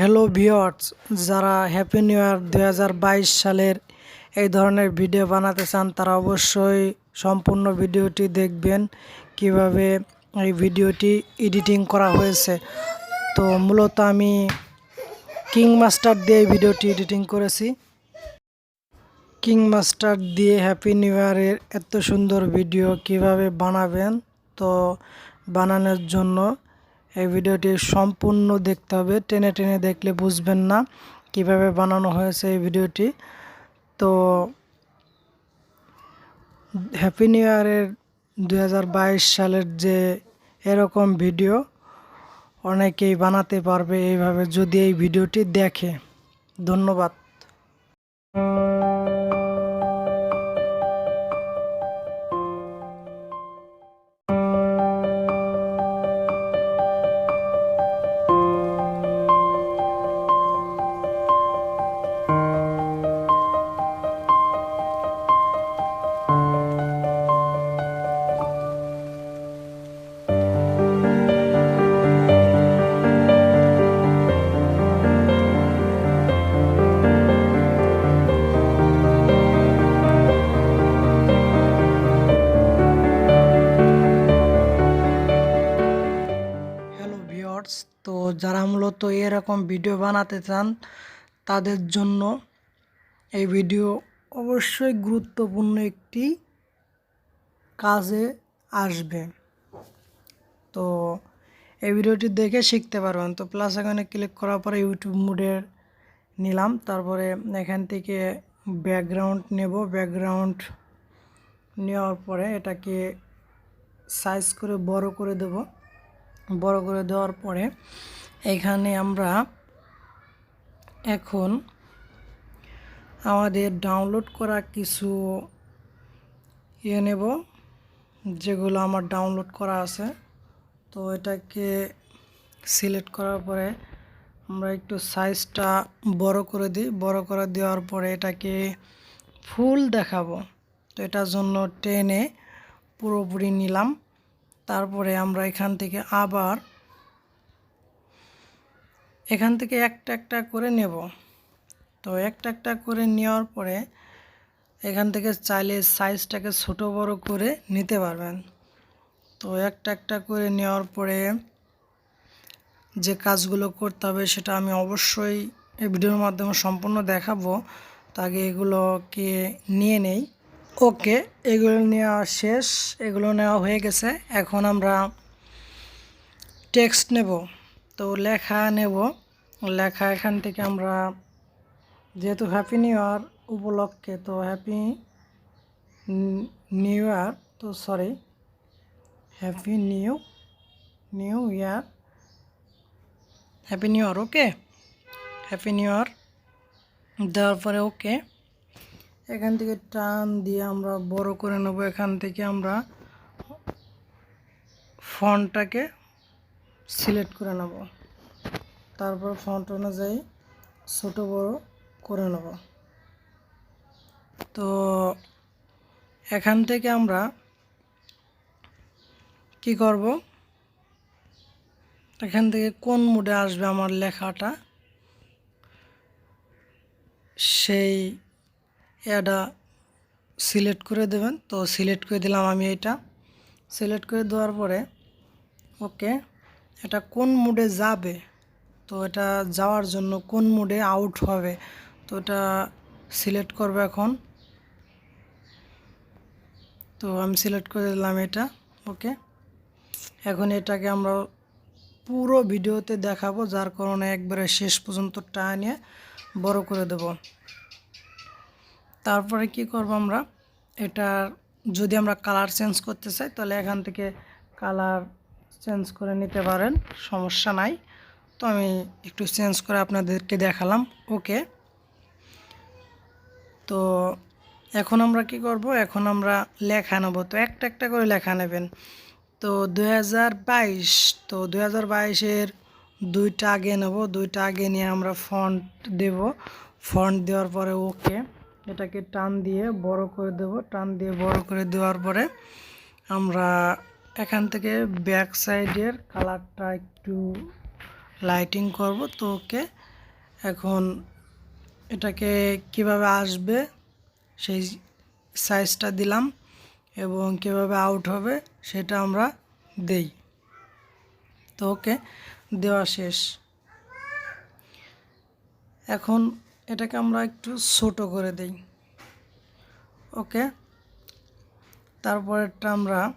Hello viewers যারা happy new year দুই হাজার বাইশ সালের এই ধরনের ভিডিও বানাতে চান, তারা অবশ্যই সম্পূর্ণ ভিডিওটি দেখবেন, কীভাবে এই ভিডিওটি এডিটিং করা হয়েছে। তো মূলত আমি কিং মাস্টার দিয়ে এই ভিডিওটি এডিটিং করেছি। কিং মাস্টার দিয়ে হ্যাপি নিউ ইয়ারের এত সুন্দর ভিডিও কীভাবে বানাবেন, তো বানানোর জন্য এই ভিডিওটি সম্পূর্ণ দেখতে হবে। টেনে টেনে দেখলে বুঝবেন না কীভাবে বানানো হয়েছে এই ভিডিওটি। তো হ্যাপি নিউ ইয়ারের দু হাজার বাইশ সালের যে এরকম ভিডিও, অনেকেই বানাতে পারবে এইভাবে যদি এই ভিডিওটি দেখে। ধন্যবাদ। মূলত এরকম ভিডিও বানাতে চান তাদের জন্য এই ভিডিও অবশ্যই গুরুত্বপূর্ণ একটি কাজে আসবে। তো এই ভিডিওটি দেখে শিখতে পারবেন। তো প্লাস এখানে ক্লিক করার পরে ইউটিউব মোডের নিলাম। তারপরে এখান থেকে ব্যাকগ্রাউন্ড নেব। ব্যাকগ্রাউন্ড নেওয়ার পরে এটাকে সাইজ করে বড় করে দেব। বড় করে দেওয়ার পরে এখানে আমরা এখন আমাদের ডাউনলোড করা কিছু ইয়ে নেব, যেগুলো আমার ডাউনলোড করা আছে। তো এটাকে সিলেক্ট করার পরে আমরা একটু সাইজটা বড় করে দিই। বড় করে দেওয়ার পরে এটাকে ফুল দেখাবো। তো এটার জন্য টেনে পুরোপুরি নিলাম। তারপরে আমরা এখান থেকে আবার এখান থেকে একটা একটা করে নেব। তো একটা একটা করে নেওয়ার পরে এখান থেকে চাইলে সাইজটাকে ছোট বড় করে নিতে পারবেন। তো একটা একটা করে নেওয়ার পরে যে কাজগুলো করতে হবে সেটা আমি অবশ্যই এই ভিডিওর মাধ্যমে সম্পূর্ণ দেখাবো। তো আগে এগুলোকে নিয়ে নেই। ওকে, এগুলো নেওয়া শেষ। এগুলো নেওয়া হয়ে গেছে। এখন আমরা টেক্সট নেব। তো লেখা নেব। লেখা এখান থেকে আমরা যেহেতু হ্যাপি নিউ ইয়ার উপলক্ষে, তো হ্যাপি নিউ ইয়ার তো sorry happy new new year happy new year okay happy new year দেওয়ার পরে ওকে এখান থেকে টান দিয়ে আমরা বড় করে নেব। এখান থেকে আমরা ফন্টটাকে সিলেক্ট করে নেব। তারপর ফন্ট অনুযায়ী ছোট বড় করে নেব। তো এখান থেকে আমরা কি করব? এখান থেকে কোন মুডে আসবে আমার লেখাটা? সেই এটা সিলেক্ট করে দেবেন। তো সিলেক্ট করে দিলাম আমি এটা। সিলেক্ট করে দেওয়ার পরে, ওকে এটা কোন মুডে যাবে? তো এটা যাওয়ার জন্য কোন মুডে আউট হবে? তো এটা সিলেক্ট করবে এখন। তো আমি সিলেক্ট করে দিলাম এটা ওকে এখন এটাকে আমরা পুরো ভিডিওতে দেখাবো, যার কারণে একবারে শেষ পর্যন্ত টানিয়ে বড় করে দেব। তারপরে কি করব আমরা? এটা যদি আমরা কালার চেঞ্জ করতে চাই, তাহলে এখান থেকে কালার চেঞ্জ করে নিতে পারেন, সমস্যা নাই। তো আমি একটু চেঞ্জ করে আপনাদেরকে দেখালাম, ওকে? তো এখন আমরা কি করব? এখন আমরা লেখা নেব। তো একটা একটা করে লেখা নেবেন। তো দু হাজার বাইশ, তো দু হাজার দুইটা আগে নেব। দুইটা আগে নিয়ে আমরা ফন্ট দেব। ফন্ট দেওয়ার পরে ওকে, এটাকে টান দিয়ে বড় করে দেব। টান দিয়ে বড় করে দেওয়ার পরে আমরা এখান থেকে ব্যাক সাইডের কালারটা একটু লাইটিং করব। তো ওকে, এখন এটাকে কীভাবে আসবে সেই সাইজটা দিলাম এবং কীভাবে আউট হবে সেটা আমরা দেই। তো ওকে, দেওয়া শেষ। এখন এটাকে আমরা একটু ছোট করে দেই। ওকে, তারপরেরটা আমরা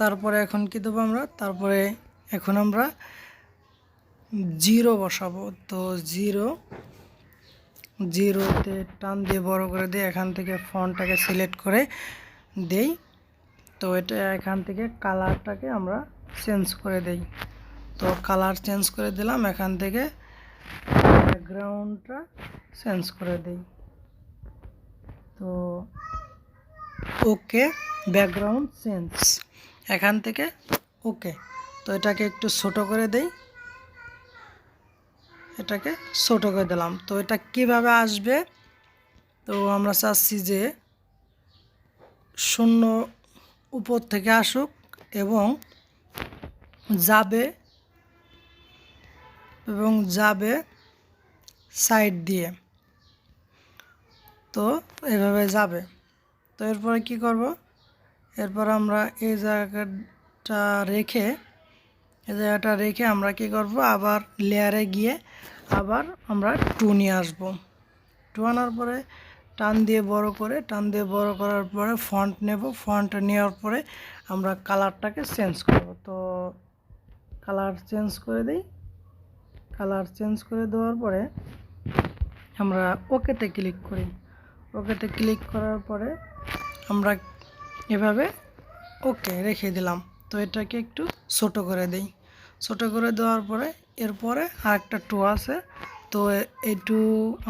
তারপরে এখন কি দেবো আমরা? তারপরে এখন আমরা জিরো বসাবো। তো জিরো, জিরোতে টান দিয়ে বড় করে দিই এখান থেকে ফোনটাকে সিলেক্ট করে দেই। তো এটা এখান থেকে কালারটাকে আমরা চেঞ্জ করে দেই। তো কালার চেঞ্জ করে দিলাম, এখান থেকে ব্যাকগ্রাউন্ডটা চেঞ্জ করে দেই। তো ওকে ব্যাকগ্রাউন্ড চেঞ্জ এখান থেকে, ওকে, তো এটাকে একটু ছোট করে দেই। এটাকে ছোট করে দিলাম। তো এটা কীভাবে আসবে? তো আমরা চাচ্ছি যে শূন্য উপর থেকে আসুক এবং যাবে এবং যাবে সাইড দিয়ে। তো এভাবে যাবে। তো এরপরে কি করব? এরপর আমরা এই জায়গাটা রেখে, এই জায়গাটা রেখে আমরা কি করব? আবার লেয়ারে গিয়ে আবার আমরা টু নিয়ে আসব। টু আনার পরে টান দিয়ে বড় করে, টান দিয়ে বড় করার পরে ফন্ট নেব। ফন্ট নেওয়ার পরে আমরা কালারটাকে চেঞ্জ করব। তো কালার চেঞ্জ করে দিই। কালার চেঞ্জ করে দেওয়ার পরে আমরা ওকেতে ক্লিক করি। ওকেতে ক্লিক করার পরে আমরা এভাবে? ওকে, রেখে দিলাম। তো এটাকে একটু ছোট করে দেই। ছোট করে দেওয়ার পরে এরপরে আরেকটা টু আছে। তো এই টু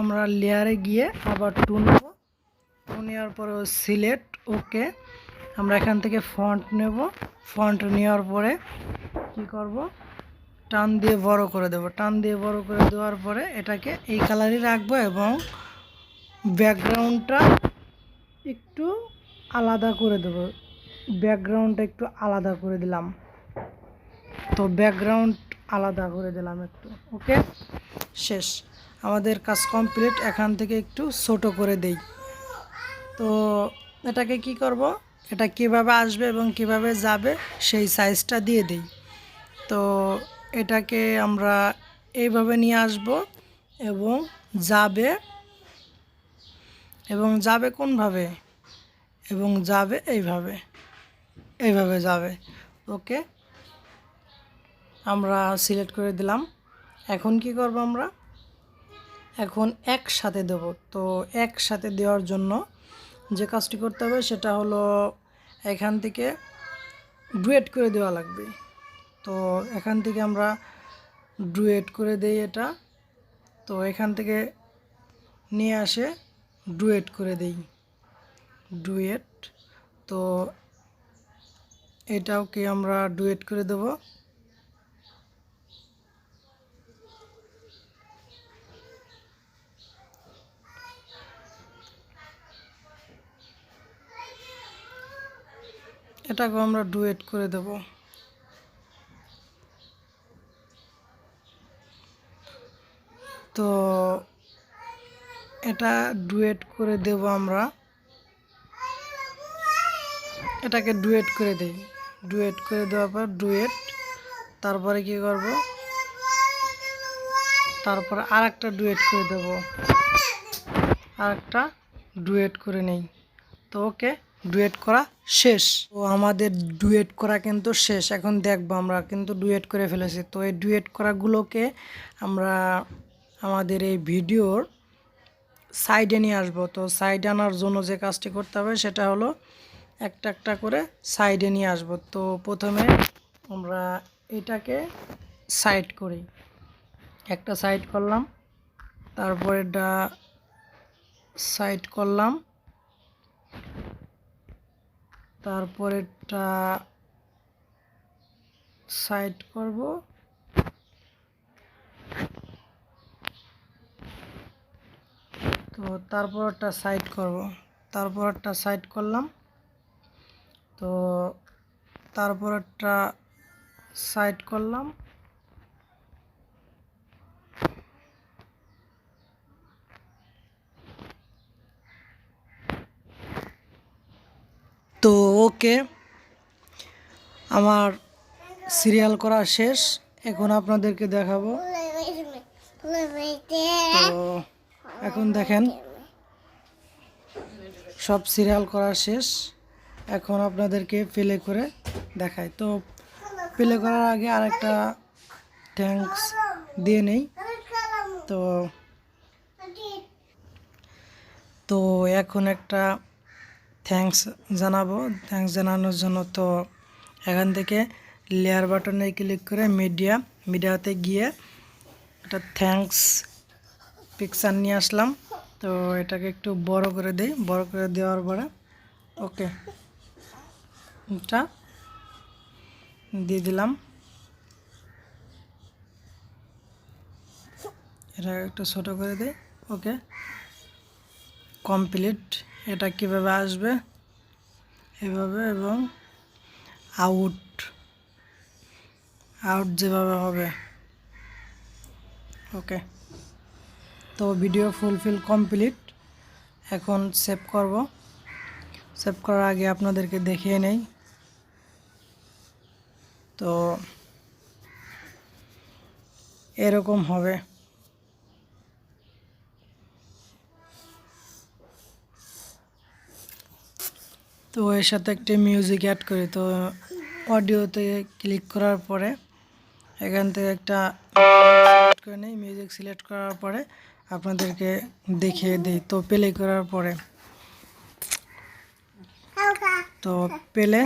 আমরা লেয়ারে গিয়ে আবার টু নেব। টু নেওয়ার পরে সিলেক্ট ওকে। আমরা এখান থেকে ফন্ট নেব। ফন্ট নেওয়ার পরে কি করব? টান দিয়ে বড় করে দেব। টান দিয়ে বড় করে দেওয়ার পরে এটাকে এই কালারই রাখব এবং ব্যাকগ্রাউন্ডটা একটু আলাদা করে দেব। ব্যাকগ্রাউন্ডটা একটু আলাদা করে দিলাম। তো ব্যাকগ্রাউন্ড আলাদা করে দিলাম একটু ওকে শেষ। আমাদের কাজ কমপ্লিট এখান থেকে একটু ছোট করে দেই। তো এটাকে কি করব? এটা কীভাবে আসবে এবং কীভাবে যাবে, সেই সাইজটা দিয়ে দিই। তো এটাকে আমরা এইভাবে নিয়ে আসব এবং যাবে। এবং যাবে কোনভাবে? এবং যাবে এইভাবে এইভাবে যাবে। ওকে, আমরা সিলেক্ট করে দিলাম। এখন কি করব আমরা? এখন একসাথে দেব। তো একসাথে দেওয়ার জন্য যে কাজটি করতে হবে সেটা হলো এখান থেকে ডুয়েট করে দেওয়া লাগবে। তো এখান থেকে আমরা ডুয়েট করে দেই এটা। তো এখান থেকে নিয়ে আসে ডুয়েট করে দেই। ডুয়েট। তো এটাও কি আমরা ডুয়েট করে দেব? এটাকেও আমরা ডুয়েট করে দেব। তো এটা ডুয়েট করে দেব আমরা। এটাকে ডুয়েট করে দেই। ডুয়েট করে দেওয়ার পর ডুয়েট, তারপরে কি করব? তারপরে আর একটা ডুয়েট করে দেব। আর একটা ডুয়েট করে নেই। তো ওকে, ডুয়েট করা শেষ। তো আমাদের ডুয়েট করা কিন্তু শেষ। এখন দেখব আমরা কিন্তু ডুয়েট করে ফেলেছি। তো এই ডুয়েট করাগুলোকে আমরা আমাদের এই ভিডিওর সাইডে নিয়ে আসব। তো সাইডে আনার জন্য যে কাজটি করতে হবে সেটা হলো একটা একটা করে সাইডে নিয়ে আসব। তো প্রথমে আমরা এটাকে সাইড করি। একটা সাইড করলাম তারপরে এটা সাইড করলাম, তারপরেরটা সাইড করব। তো তারপর একটা সাইড করব। তারপর একটা সাইড করলাম তো তারপর একটা সাইড করলাম। তো ওকে, আমার সিরিয়াল করা শেষ। এখন আপনাদেরকে দেখাবো। তো এখন দেখেন, সব সিরিয়াল করা শেষ। এখন আপনাদেরকে প্লে করে দেখাই। তো প্লে করার আগে আরেকটা থ্যাঙ্কস দিয়ে নেই। তো তো এখন একটা থ্যাঙ্কস জানাব। থ্যাঙ্কস জানানোর জন্য তো এখান থেকে লেয়ার বাটনে ক্লিক করে মিডিয়া মিডিয়াতে গিয়ে একটা থ্যাঙ্কস পিকচার নিয়ে আসলাম। তো এটাকে একটু বড় করে দিই। বড় করে দেওয়ার পরে ওকে এটা দিয়ে দিলাম। এটা একটু ছোট করে দিই ওকে। কমপ্লিট। এটা কীভাবে আসবে? এভাবে এবং আউট। আউট যেভাবে হবে। ওকে। তো ভিডিও ফুলফিল কমপ্লিট। এখন সেভ করব। সেভ করার আগে আপনাদেরকে দেখিয়ে নেই। তো এরকম হবে। তো এর সাথে একটি মিউজিক অ্যাড করি। তো অডিওতে ক্লিক করার পরে এখান থেকে একটা সিলেক্ট করে নিই। মিউজিক সিলেক্ট করার পরে আপনাদেরকে দেখিয়ে দিই। তো প্লে করার পরে তো পেলে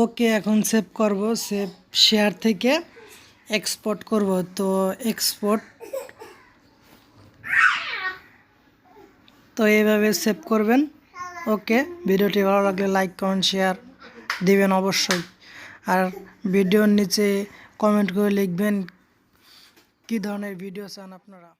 ওকে এখন সেভ করব সেভ শেয়ার থেকে এক্সপোর্ট করব। তো এক্সপোর্ট তো এইভাবে সেভ করবেন। ওকে, ভিডিওটি ভালো লাগলে লাইক কমেন্ট শেয়ার দিবেন অবশ্যই। আর ভিডিওর নিচে কমেন্ট করে লিখবেন কী ধরনের ভিডিও চান আপনারা।